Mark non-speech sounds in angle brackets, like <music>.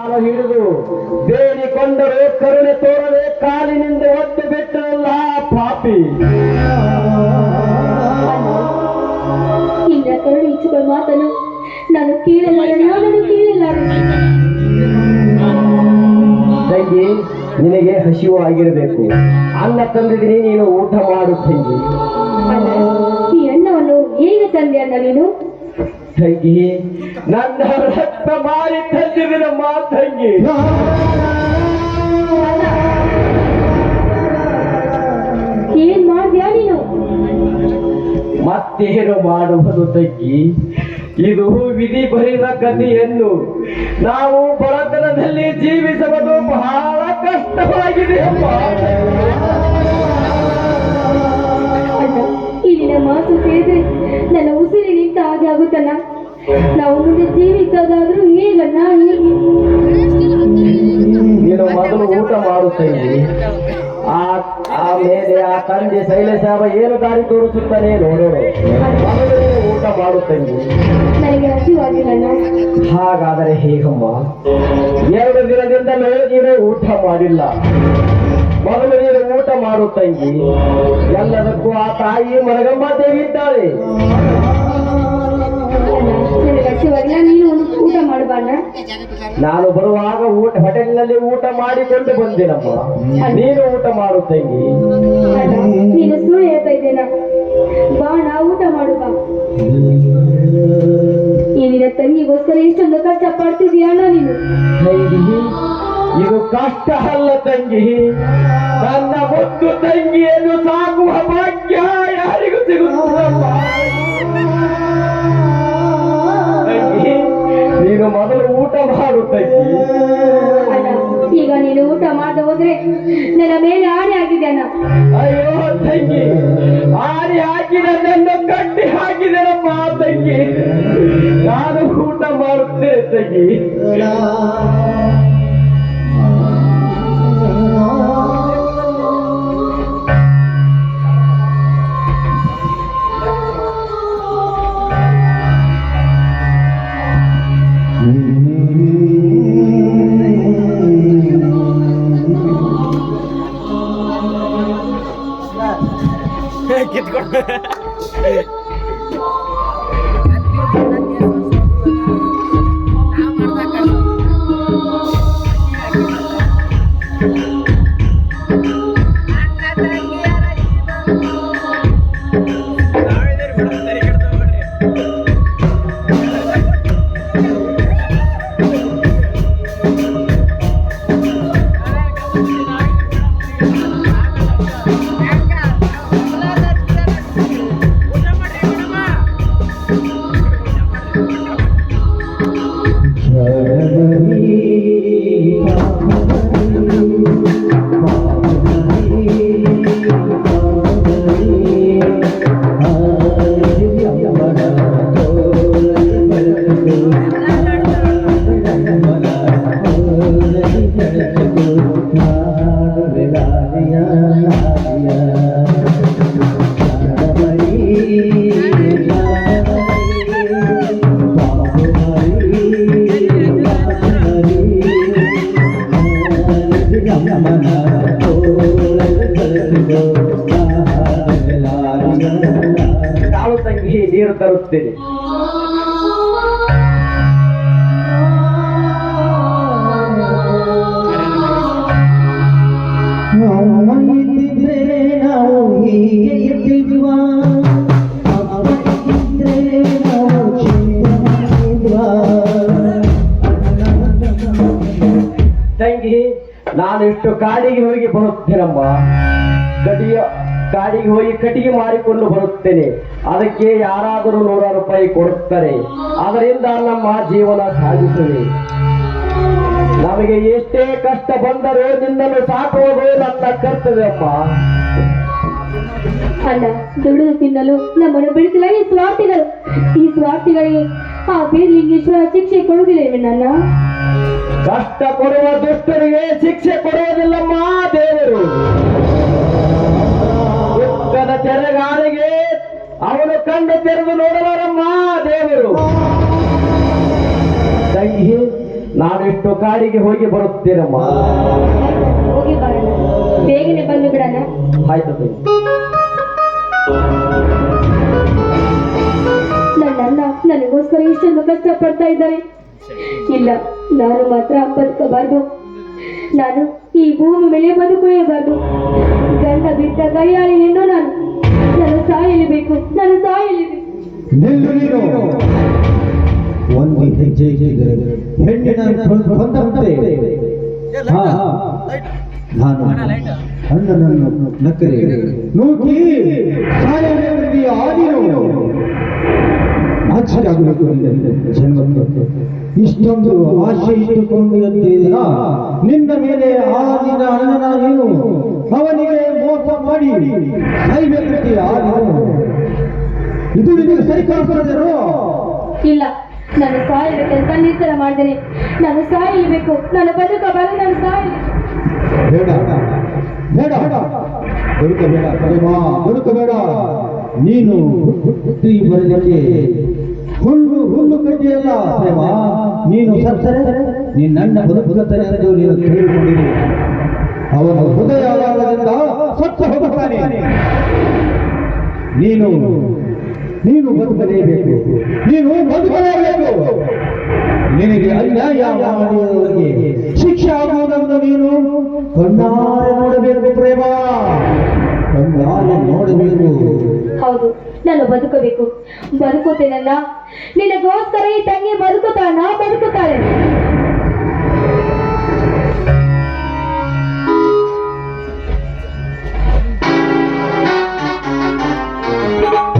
ಕಾಲ ಹಿಡಿದು ಬೇಡಿಕೊಂಡರೆ ಕರುಣೆ ತೋರದೆ ಕಾಲಿನಿಂದ ಒತ್ತು ಬಿಟ್ಟರಲ್ಲ ಪಾಪಿ. ನಿನ್ನ ಕರುಣೆ ಇಚ್ಛುವ ಮಾತನು ನಾನು ಕೇಳಲ್ಲ ನಾನು ತಂಗಿ ನಿನಗೆ ಹಸಿವು ಆಗಿರಬೇಕು. ಅನ್ನ ತಂದಿದ್ದೀನಿ ನೀನು ಊಟ ಮಾಡು ತಂಗಿ. ಈ ಅನ್ನವನ್ನು ಹೇಗೆ ತಂದೆ ಅನ್ನ ನೀನು? ತಂಗಿ ನನ್ನ ರಕ್ತ ಮಾರಿ ತಂದಿದ್ದೀನ ಮಾ ತಂಗಿ ಏನ್ ಮಾಡ್ದ್ಯಾ ನೀನು? ಮತ್ತೇನು ಮಾಡುವುದು ತಂಗಿ? ಇದು ವಿಧಿ ಬರಿದ ಕಥೆಯನ್ನು ನಾವು ಬಡತನದಲ್ಲಿ ಜೀವಿಸುವುದು ಬಹಳ ಕಷ್ಟವಾಗಿದೆ ಅಮ್ಮ ಹಾಗೆ ಆಗುತ್ತಲ್ಲ? ನಾವು ಮುಂದೆ ಜೀವಿಸೋದಾದ್ರೂ ಹೇಗಣ್ಣ ಹೇಗೆ. ನೀನು ಮೊದಲು ಊಟ ಮಾಡು ಆ ಆ ಆಮೇಲೆ ಆ ತಂದೆ ಶೈಲೇಶ ಏನು ದಾರಿ ತೋರಿಸುತ್ತಾನೆ ನೋಡೋಣ ಊಟ ಮಾಡು ನನಗೆ ಹಾಗಾದರೆ ಹೇಗಮ್ಮ? ಎರಡು ದಿನದಿಂದ ಮೇಲೆ ನೀನು ಊಟ ಮಾಡಿಲ್ಲ. ಮೊದಲು ನೀನು ಊಟ ಮಾಡು ತಂಗಿ ಎಲ್ಲದಕ್ಕೂ ಆ ತಾಯಿ ಮರಗಮ್ಮ ದೇವಿ ಇದ್ದಾಳೆ. ಊಟ ನಾನು ಬರುವಾಗ ಊಟ ಹೋಟೆಲ್ನಲ್ಲಿ ಊಟ ಮಾಡಿಕೊಂಡು ಬಂದಿನಮ್ಮ. ನೀನು ಊಟ ಮಾಡು ತಂಗಿ ಅಣ್ಣ ನೀನು ಸುಳ್ಳು ಹೇಳ್ತಾ ಇದ್ದೇನ? ಬಾಣ ಊಟ ಮಾಡು ಬಾ. ಈ ನಿನ್ನ ತಂಗಿಗೋಸ್ಕರ ಇಷ್ಟೊಂದು ಕಷ್ಟ ಪಡ್ತಿದ್ಯಾ ಅಣ್ಣ ನೀನು? ಇದು ಕಷ್ಟ ಅಲ್ಲ ತಂಗಿ. ನನ್ನ ಮುದ್ದು ತಂಗಿಯನ್ನು ಸಾಕುವ ಭಾಗ್ಯ ಯಾರಿಗೂ ಸಿಗುತ್ತದಮ್ಮ ತಂಗಿ ಆರಿ ಹಾಕಿ ನನ್ನನ್ನು ಕಟ್ಟಿ ಹಾಕಿದೆನಮ್ಮ ತಂಗಿ ನಾನು ಊಟ ಮಾಡುತ್ತೇನೆ ತಂಗಿ. <laughs> Git koy. ತಾಳು ತಂಗಿ ನೀರು ತರುತ್ತೇನೆ. ತಂಗಿ ನಾನು ಇಷ್ಟು ಕಾಡಿಗೆ ಹೋಗಿ ಬರುತ್ತೇನಮ್ಮ. ಕಟಿಯ ಕಾಡಿಗೆ ಹೋಗಿ ಕಟ್ಟಿಗೆ ಮಾರಿಕೊಂಡು ಬರುತ್ತೇನೆ. ಅದಕ್ಕೆ ಯಾರಾದರೂ ನೂರಾರು ರೂಪಾಯಿ ಕೊಡುತ್ತಾರೆ. ಅದರಿಂದ ನಮ್ಮ ಜೀವನ ಸಾಧಿಸಲಿ ನಮಗೆ ಎಷ್ಟೇ ಕಷ್ಟ ಬಂದರೂ ನಿನ್ನನ್ನು ಸಾಕುವುದು ನನ್ನ ಕರ್ತವ್ಯಪ್ಪ ಅಲ್ಲ ದುಡಿದು ತಿನ್ನಲು ನಮ್ಮನ್ನು ಬಿಡಿಸಿಲ್ಲ ಈ ಸ್ವಾರ್ಥಿಗಳು. ಈ ಸ್ವಾರ್ಥಿಗಳಿಗೆ ಆ ಬೀರ್ಲಿಂಗೇಶ್ವರ ಶಿಕ್ಷೆ ಕೊಡುವುದಿಲ್ಲ ನನ್ನ? ಕಷ್ಟ ಕೊಡುವ ದುಷ್ಟರಿಗೆ ಶಿಕ್ಷೆ ಕೊಡುವುದಿಲ್ಲಮ್ಮ ದೇವರು. ದುಃಖದ ತೆರೆಗಾಳಿಗೆ ಅವನು ಕಂಡು ತೆರೆದು ನೋಡಲಾರಮ್ಮ ದೇವರು. ತಂಗಿ ನಾನಿಷ್ಟು ಕಾಡಿಗೆ ಹೋಗಿ ಬರುತ್ತೇನಮ್ಮ? ಹೋಗಿ ಬರೋಣ. ಬೇಗನೆ ಬಂದು ಬಿಡೋಣ. ಆಯ್ತು ನನಗೋಸ್ಕರ ಇಷ್ಟೊಂದು ಕಷ್ಟಪಡ್ತಾ ಇದ್ದಾರೆ. ಇಲ್ಲ ನಾನು ಮಾತ್ರ ಬದುಕಬಾರ್ದು. ನಾನು ಈ ಭೂಮಿ ಮೇಲೆ ಬದುಕುಳಿಯಬಾರ್ದು. ಗಂಡ ಬಿಟ್ಟ ಕೈಯಾಳಿ ಹೆಣ್ಣು ನಾನು. ನಾನು ಸಾಯಲೇಬೇಕು ನಾನು ಸಾಯಲೇಬೇಕು ನಿಲ್ಲು ನೀನು. ಒಂದು ಹೆಜ್ಜೆ ಇಟ್ಟಿದ್ದರೆ ಹೆಣ್ಣಿನ ಬಂದಂತೆ ಹಾ ನಾನು ಅಣ್ಣನನ್ನು ನಕ್ಕರೆ. ನೂಕಿ ಸಾಯಬೇಕೆಂದು ಆದಿನು ಜನ್ಮಕ್ಕೆ. ಇಷ್ಟೊಂದು ಆಶೆ ಇಟ್ಟುಕೊಂಡು ನಿನ್ನ ಮೇಲೆ ಆ ನಿನ್ನ ಅಣ್ಣನ ನೀನು. ಅವನಿಗೆ ಆದಿನು ಇದು ನಿಮಗೆ ಸರಿ ಕಾಣಿಸ್ತದೇನೋ ಇಲ್ಲ ನಾನು ಸಾಯಬೇಕಂತ ನಿರ್ಧಾರ ಮಾಡಿದೆ ನಾನು ಸಾಯಲೇಬೇಕು ನಾನು ಬದುಕಬಾರದು ನಾನು ಸಾಯಲೇಬೇಕು ಬೇಡ. ಬೇಡ ಬದುಕಬೇಡ ಪ್ರೇಮ ಬದುಕಬೇಡ ನೀನು ಹುಟ್ಟಿ ಬರಲಿಕ್ಕೆ ಹುಲ್ಲು ಹುಲ್ಲು ಕಟ್ಟಿಯಲ್ಲ ಪ್ರೇಮ. ನೀನು ಸತ್ತರೆ ನಿನ್ನಣ್ಣ ಬದುಕು ಎಂದು ನೀನು ತಿಳಿದುಕೊಂಡಿರಿ ಅವನ ಹೃದಯ ಆಘಾತದಿಂದ ಸತ್ತು ಹೋಗುತ್ತಾನೆ. ನೀನು ನೀನು ಬದುಕಲೇಬೇಕು. ನೀನು ಬದುಕಲೇಬೇಕು. ನಿನಗೆ ಅನ್ಯಾಯ ಮಾಡಿದವರಿಗೆ ಶಿಕ್ಷೆ ಆಗುವುದನ್ನು ನೀನು ಕಣ್ಣಾರೆ ನೋಡಬೇಕು ಪ್ರೇಮ. ಕಣ್ಣಾರೆ ನೋಡಬೇಕು. ಹೌದು, ನಾನು ಬದುಕಬೇಕು. ಬದುಕುತ್ತೇನಲ್ಲ? ನಿನಗೋಸ್ಕರ ಈ ತಂಗಿ ಬದುಕುತ್ತಾನ. ಬದುಕುತ್ತಾಳೆ